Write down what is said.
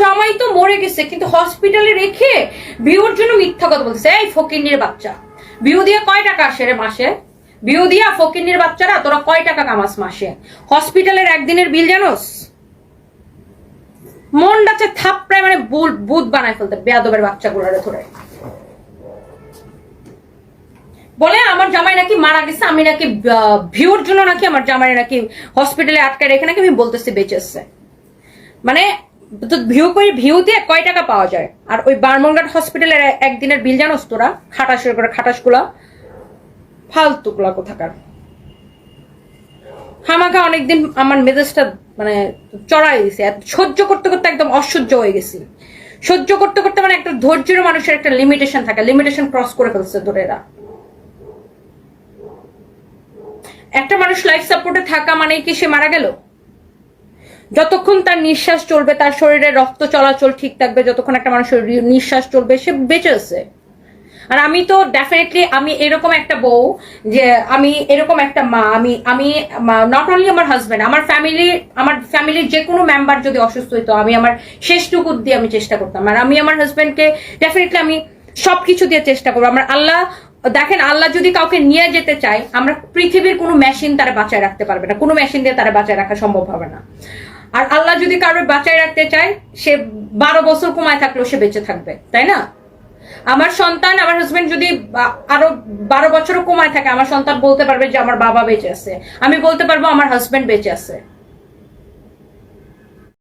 জামাই তো মরে গেছে, কিন্তু হসপিটালে রেখে বিউর জন্য মিথ্যা কথা বলতেছে। এই ফকিন্নির বাচ্চা। বিউ দিয়ে কয় টাকা আসে রে মাসে? বিউ দিয়া ফকিন্নির বাচ্চারা, তোরা কয় টাকা কামাস মাসে? হসপিটালের একদিনের বিল জানোস? মন ডাচ্ছে থাপড়ায় মানে বুধ বানায় ফেলতে বেয়াদবের বাচ্চাগুলোরে ধরে বলে, আমার জামাই নাকি মারা গেছে, আমি নাকি ভিউর জন্য নাকি আমার জামাই নাকি হসপিটালে আটকায় রেখে নাকি আমি বলতেছি বেঁচেছে। মানে তো ভিউ করে দিয়ে কয় টাকা পাওয়া যায়? আর ওই বার্মনঘাট হসপিটালের একদিনের বিল জানোস তোরা? খাটাসের করে খাটাসগুলা? ফালতুগুলা কোথাকার। হামাকা অনেকদিন আমার মেজাজটা মানে চড়াই দিছে। সহ্য করতে করতে একদম অসহ্য হয়ে গেছি। সহ্য করতে করতে মানে একটা ধৈর্যের মানুষের একটা লিমিটেশন থাকে। লিমিটেশন ক্রস করে ফেলছে ধরেরা একটা মানুষ লাইফ সাপোর্টে থাকা মানে কি সে মারা গেল? যতক্ষণ তার নিঃশ্বাস চলবে, তার শরীরে রক্ত চলাচল ঠিক থাকবে, যতক্ষণ একটা মানুষের নিঃশ্বাস চলবে, সে বেঁচে আছে। আর আমি তো ডেফিনেটলি আমি এরকম একটা বউ যে আমি এরকম একটা মা, আমি আমি নট অনলি আমার হাজবেন্ড আমার ফ্যামিলি আমার ফ্যামিলির যে কোনো মেম্বার যদি অসুস্থ হইতো, আমি আমার শেষটুকু দিয়ে আমি চেষ্টা করতাম। আর আমি আমার হাজব্যান্ডকে ডেফিনেটলি আমি সবকিছু দিয়ে চেষ্টা করব। আমার আল্লাহ, দেখেন, আল্লাহ যদি কাউকে নিয়ে যেতে চায়, আমরা পৃথিবীর কোনো মেশিন তারা বাঁচায় রাখতে পারবে না। কোনো মেশিন দিয়ে তারা বাঁচায় রাখা সম্ভব হবে না। আর আল্লাহ যদি কারোর বাঁচায় রাখতে চায়, সে বারো বছর কমায় থাকলেও সে বেঁচে থাকবে, তাই না? আমার সন্তান, আমার হাজবেন্ড যদি আরও বারো বছরও কমায় থাকে, আমার সন্তান বলতে পারবে যে আমার বাবা বেঁচে আছে। আমি বলতে পারব আমার হাজবেন্ড বেঁচে আছে।